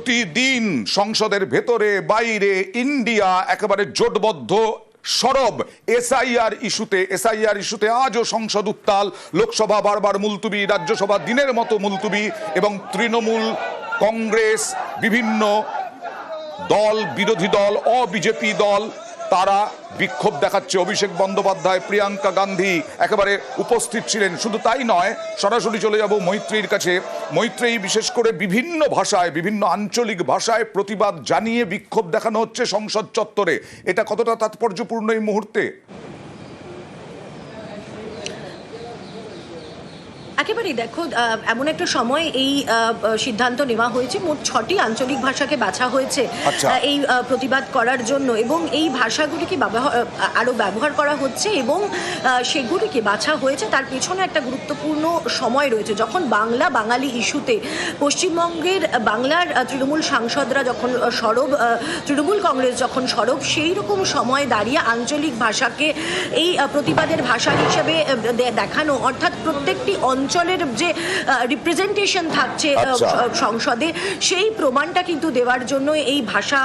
প্রতিদিন সংসদের ভেতরে, বাইরে, ইন্ডিয়া, একেবারে জোটবদ্ধ সরব। এসআইআর ইস্যুতে এসআইআর ইস্যুতে আজও সংসদ উত্তাল। লোকসভা বারবার মুলতুবি, রাজ্যসভা দিনের মতো মুলতুবি এবং তৃণমূল, কংগ্রেস, বিভিন্ন দল, বিরোধী দল, অবিজেপি দল তারা বিক্ষোভ দেখাচ্ছে। অভিষেক বন্দ্যোপাধ্যায়, প্রিয়াঙ্কা গান্ধী একেবারে উপস্থিত ছিলেন। শুধু তাই নয়, সরাসরি চলে যাব মৈত্রীর কাছে। মৈত্রী বিশেষ করে বিভিন্ন ভাষায়, বিভিন্ন আঞ্চলিক ভাষায় প্রতিবাদ জানিয়ে বিক্ষোভ দেখানো হচ্ছে সংসদ চত্বরে। এটা কতটা তাৎপর্যপূর্ণ এই মুহূর্তে? একেবারেই দেখো এমন একটা সময় এই সিদ্ধান্ত নেওয়া হয়েছে। মোট ছটি আঞ্চলিক ভাষাকে বাছা হয়েছে আচ্ছা। এই প্রতিবাদ করার জন্য। এবং এই ভাষাগুলিকে ব্যবহার আহ, আরও ব্যবহার করা হচ্ছে এবং সেগুলিকে বাছা হয়েছে। তার পেছনে একটা গুরুত্বপূর্ণ সময় রয়েছে। যখন বাংলা বাঙালি ইস্যুতে পশ্চিমবঙ্গের বাংলার তৃণমূল সাংসদরা যখন সরব তৃণমূল কংগ্রেস যখন সরব সেই রকম সময় দাঁড়িয়ে আঞ্চলিক ভাষাকে এই প্রতিবাদের ভাষা হিসেবে দেখানো অর্থাৎ প্রত্যেকটি অঞ্চলের যে রিপ্রেজেন্টেশন থাকছে আচ্ছা। সংসদে সেই প্রমাণটা কিন্তু দেওয়ার জন্য এই ভাষা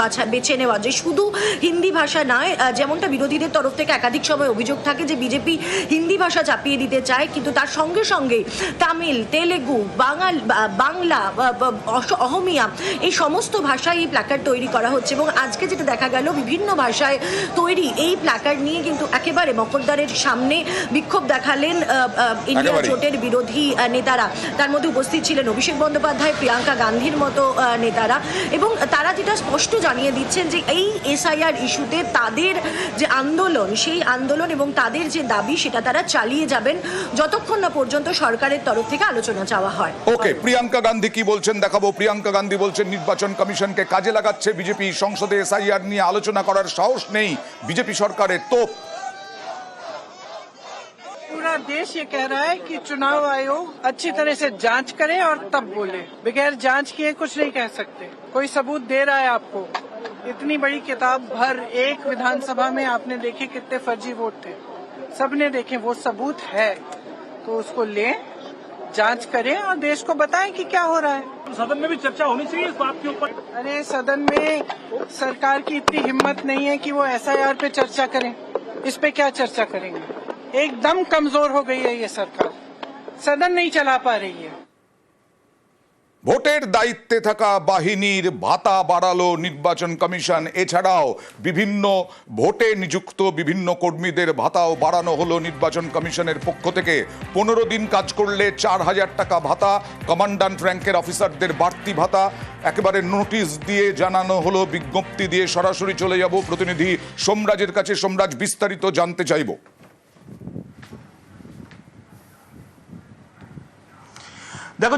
বাছা বেছে নেওয়া যে শুধু হিন্দি ভাষা নয় যেমনটা বিরোধীদের তরফ থেকে একাধিক সময় অভিযোগ থাকে যে বিজেপি হিন্দি ভাষা চাপিয়ে দিতে চায় কিন্তু তার সঙ্গে সঙ্গে তামিল তেলেগু বাঙাল বাংলা অহমিয়া এই সমস্ত ভাষায় এই প্ল্যাকার্ড তৈরি করা হচ্ছে এবং আজকে যেটা দেখা গেল বিভিন্ন ভাষায় তৈরি এই প্ল্যাকার্ড নিয়ে কিন্তু একেবারে মকদ্দারের সামনে বিক্ষোভ দেখালেন ইন্ডিয়া। জোটের বিরোধী নেতারা। তার মধ্যে উপস্থিত ছিলেন অভিষেক বন্দ্যোপাধ্যায়, প্রিয়াঙ্কা গান্ধীর মতো নেতারা। এবং তারা যেটা স্পষ্ট জানিয়ে দিচ্ছেন যে এই এসআইআর ইস্যুতে তাদের যে আন্দোলন, সেই আন্দোলন এবং তাদের যে দাবি, সেটা তারা চালিয়ে যাবেন যতক্ষণ না পর্যন্ত সরকারের তরফ থেকে আলোচনা চাওয়া হয়। ওকে, প্রিয়াঙ্কা গান্ধী কি বলছেন? দেখাবো। প্রিয়াঙ্কা গান্ধী বলছেন, নির্বাচন কমিশনকে কাজে লাগাচ্ছে বিজেপি। সংসদে এসআইআর নিয়ে আলোচনা করার সাহস নেই বিজেপি সরকারের। তোপ पूरा देश ये कह रहा है कि चुनाव आयोग अच्छी तरह से जाँच करे और तब बोले। बगैर जाँच किए कुछ नहीं कह सकते। कोई सबूत दे रहा है आपको? इतनी बड़ी किताब भर एक विधानसभा में आपने देखे कितने फर्जी वोट थे। सबने देखे वो सबूत है। तो उसको लें जाँच करें और देश को बताएँ कि क्या हो रहा है। सदन में भी चर्चा होनी चाहिए इस बात के ऊपर। अरे सदन में सरकार की इतनी हिम्मत नहीं है कि वो एसआईआर पे चर्चा करें। इस पे क्या चर्चा करेंगे? एकदम कमजोर हो गई है ये सरकार सदन नहीं चला पा रही है ভোটের দায়িত্বে থাকা বাহিনীর ভাতা বাড়ালো নির্বাচন কমিশন এছাড়াও বিভিন্ন ভোটে নিযুক্ত বিভিন্ন কর্মীদের ভাতাও বাড়ানো হলো নির্বাচন কমিশনের পক্ষ থেকে পনেরো দিন কাজ করলে চার হাজার টাকা ভাতা কমান্ডান্ট র্যাঙ্কের অফিসারদের বাড়তি ভাতা একেবারে নোটিশ দিয়ে জানানো হলো বিজ্ঞপ্তি দিয়ে সরাসরি চলে যাব প্রতিনিধি সোমরাজের কাছে সোমরাজ বিস্তারিত জানতে চাইবো দেখো